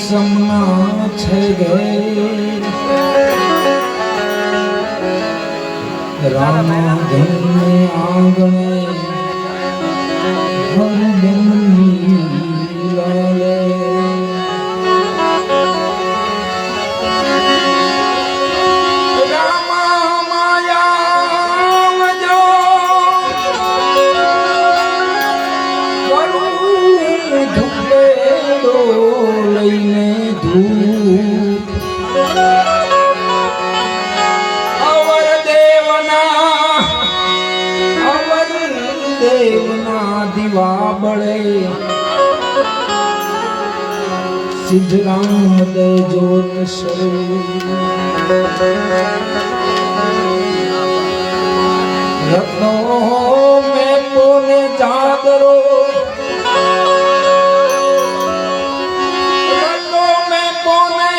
સમના છે ગે રામ ધન્ય આંગણે હરદમની દેવના દીવા બળે. સિદ્ધરામ જોત રત્નો મેં પોને રત્નો મેં પોને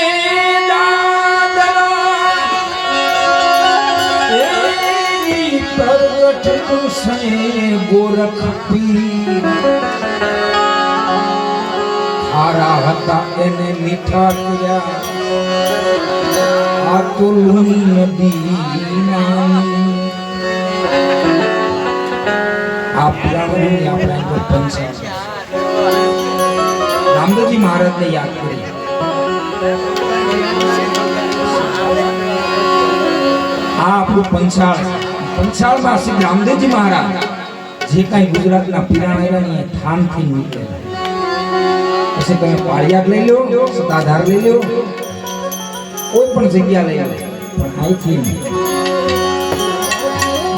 ગોરખ પીર હતા એને મીઠા કર્યા આ તો લુણી નદી આ પુરાણોની આપણે છે. રામદેવજી મહારાજને યાદ કરી આ આપણું પંચાળ પંચાળમાં શ્રી રામદેવજી મહારાજ જે કાંઈ ગુજરાતના પીરાણ આવ્યા ને થાનથી નીકળે. પછી તમે પાળિયાદ લઈ લો સત્તાધાર લઈ લો કોઈ પણ જગ્યા લઈ લો પણ અહીંથી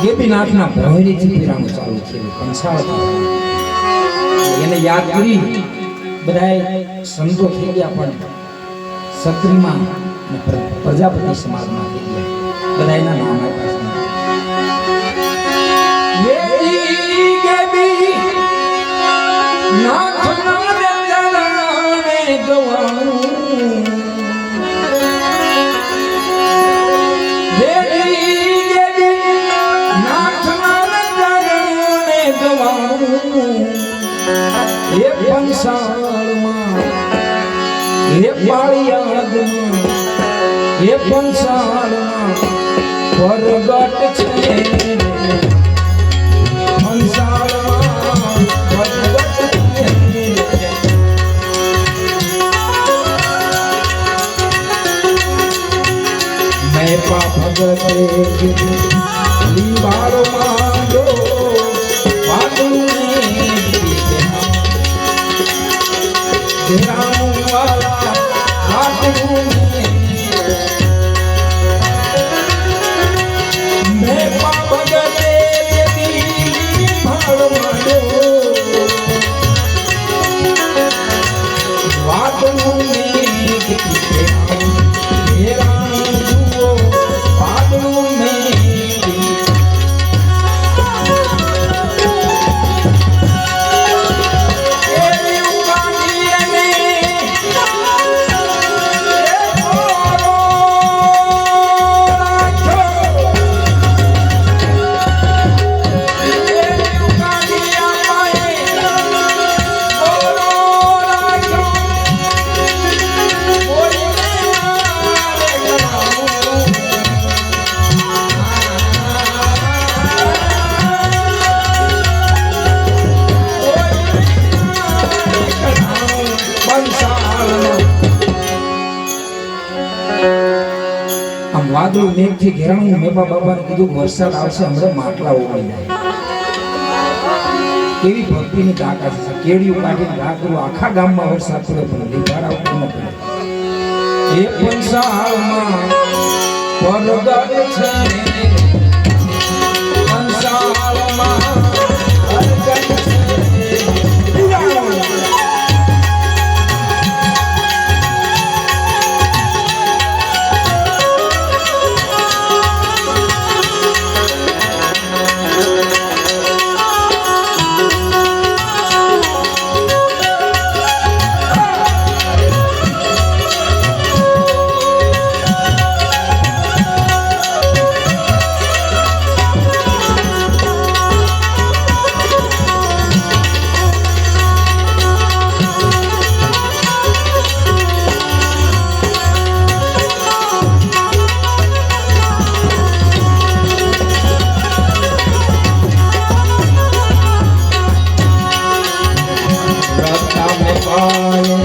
ગેપીનાથના ભોયરીથી પીરાણું ચાલુ થયું. પંચાળ એને યાદ કરી બધાએ સંતો થઈ ગયા પણ સત્રીમાં પ્રજાપતિ સમાજમાં થઈ ગયા. બધા એના નામ આપ્યા. એ પંસાળમાં એ પાળિયાદમાં એ પંસાળમાં પ્રગટ છે. Leave all વાદળું મેઘથી ઘેરાણું મેપા બાબાને કીધું, વરસાદ આવશે, હમણાં માટલા ઉગડી જાય. કેવી ભક્તિની તાકાત છે. કેડિયું કાઢીને ઘા આખા ગામમાં વરસાદ પડે પણ લીધાર ઉપર ન પડે એ પંસાળમાં પરગટ છે. शिवाय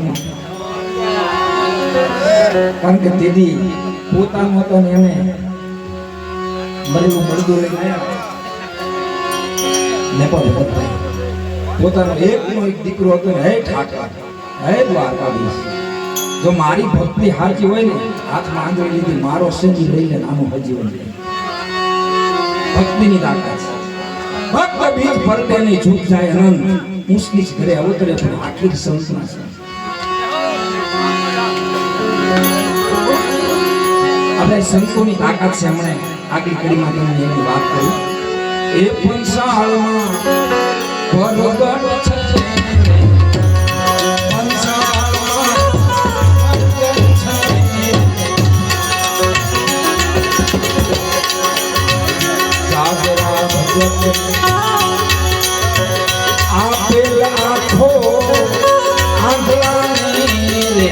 નહીં કારણ કે તેથી પોતાનું હતો ને એને મરેલું મળદું લઈને આવ્યા. નેપાળ પત્તા પોતાનો એકનો એક દીકરો હતો હે ઠાકર, હે દ્વારકાધીશ. જો મારી ભક્તિ હાજી હોય ને, હાથમાં આંગળી લીધી, મારો સંજી લઈ લે આનું હજીવન લે ભક્તિની તાકાત. છે ભક્ત બીજ પરતે નહીં છૂટ જાય અનંત. મુશ્કિલ ઘરે અવતરે પણ આખી સંતના છે. આપણે સંતોની તાકાત છે હમણે આગલી કડીમાં તમને એની વાત કરું. એ પંચાળમાં પરગટ છે પંચાળમાં પરગટ છે. સાગરા ભગત આપેલ આંખો આંધળાને રે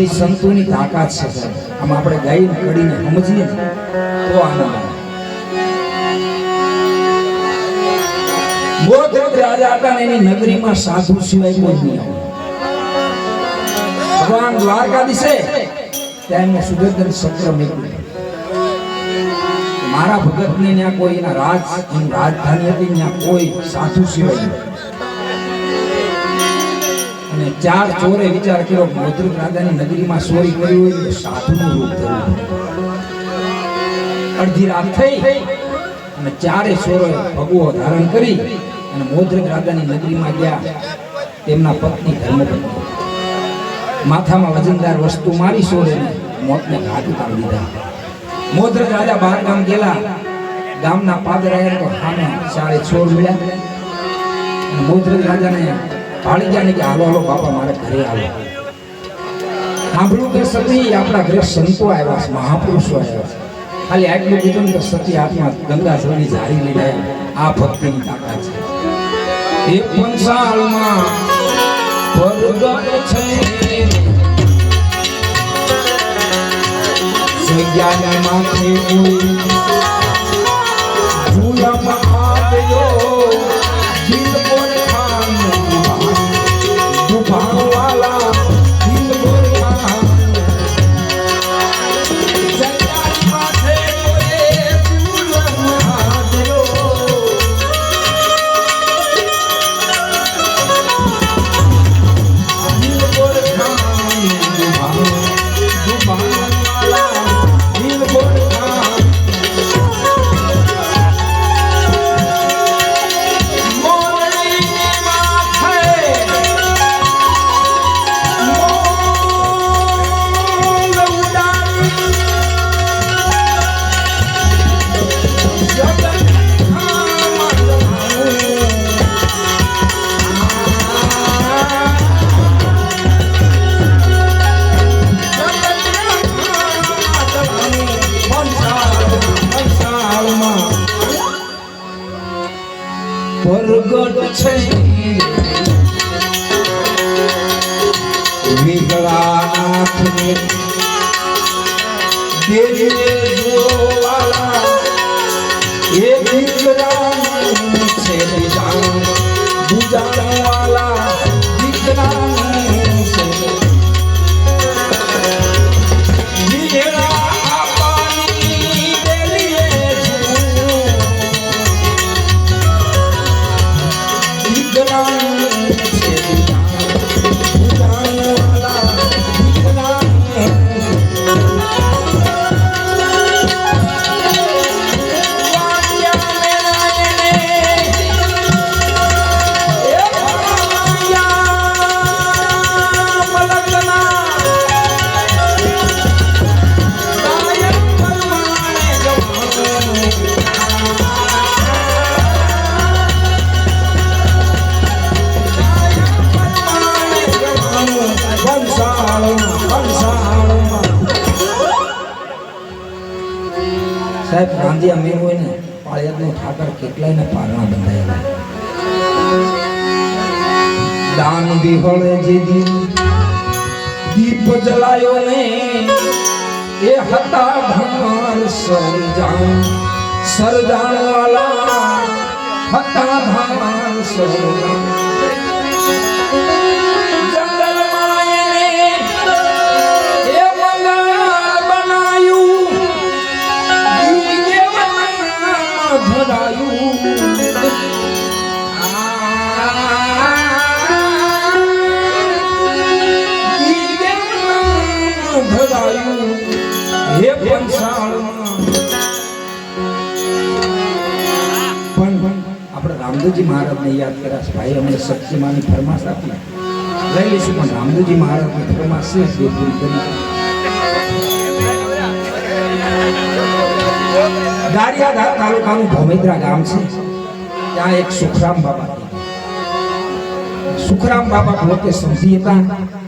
બધી સંતોની તાકાત છે. આમ આપણે ગાઈને કડીને સમજીએ તો આનંદ આવે ગોત્રક રાજા હતા ને એની નગરીમાં સાધુ સિવાય કોઈ નહીં આવે ભગવાન દ્વારકાધીશે ત્યાં એમને સુગંધન સત્ર મારા ભગતને ત્યાં કોઈ એના રાજ રાજધાની હતી, ત્યાં કોઈ સાધુ સિવાય નહીં. અને ચાર ચોરે વિચાર કર્યો મધુર રાજાની નગરીમાં ચોરી કરી હોય તો સાધુનું રૂપ ધરવું અડધી રાત થઈ અને ચારે ચોરોએ ભગવો ધારણ કરી અને મોદ્રક રાજાની નગરીમાં ગયા. તેમના પત્ની ધર્મપત્ની માથામાં વજનદાર વસ્તુ મારી સોરે મોતને ઘાટ ઉતારી દીધા. મોદ્રક રાજા બહાર ગામ ગયેલા. ગામના પાદરાએ તો સામે ચારે છોડ મળ્યા. મોદ્રક રાજાને ગયા કે હાલો હાલો, બાપા મારે ઘરે આવે. સાંભળ્યું કે સતી આપણા ઘરે સંતો આવ્યા છે, મહાપુરુષો આવ્યા છે. ખાલી આટલું કીધું કે સતી આત્મા ગંગા જળની ઝારી આવ્યા. આ ભક્તિની તાકાત છે. એ પંચાળમાં પરગટ છે. માથે ઝૂલામાં આવ્યો. জানওয়ালা સાહેબ રાંધિયા હોય ને પાળિયાદનો ઠાકર કેટલાય ને પારણા બંધાયેલા. દાન વિહળે જે દીપ જલાયો ને, એ હતા ભાર સરજાણ સરજાણ વાલા હતા ભાર સરજાણ પણ પણ આપણે રામદેવજી મહારાજને યાદ કર્યા છે. ભાઈ અમને શક્તિમાની ફરમાશ આપી. લઈ લઈશું, પણ રામદેવજી મહારાજની ફરમાશ છે. તે પૂરી કરી. ગારિયાધાર તાલુકાનું ભોમેદ્રા ગામ છે. ત્યાં એક સુખરામ બાબા સુખરામ બાબા પોતે સમજી હતા.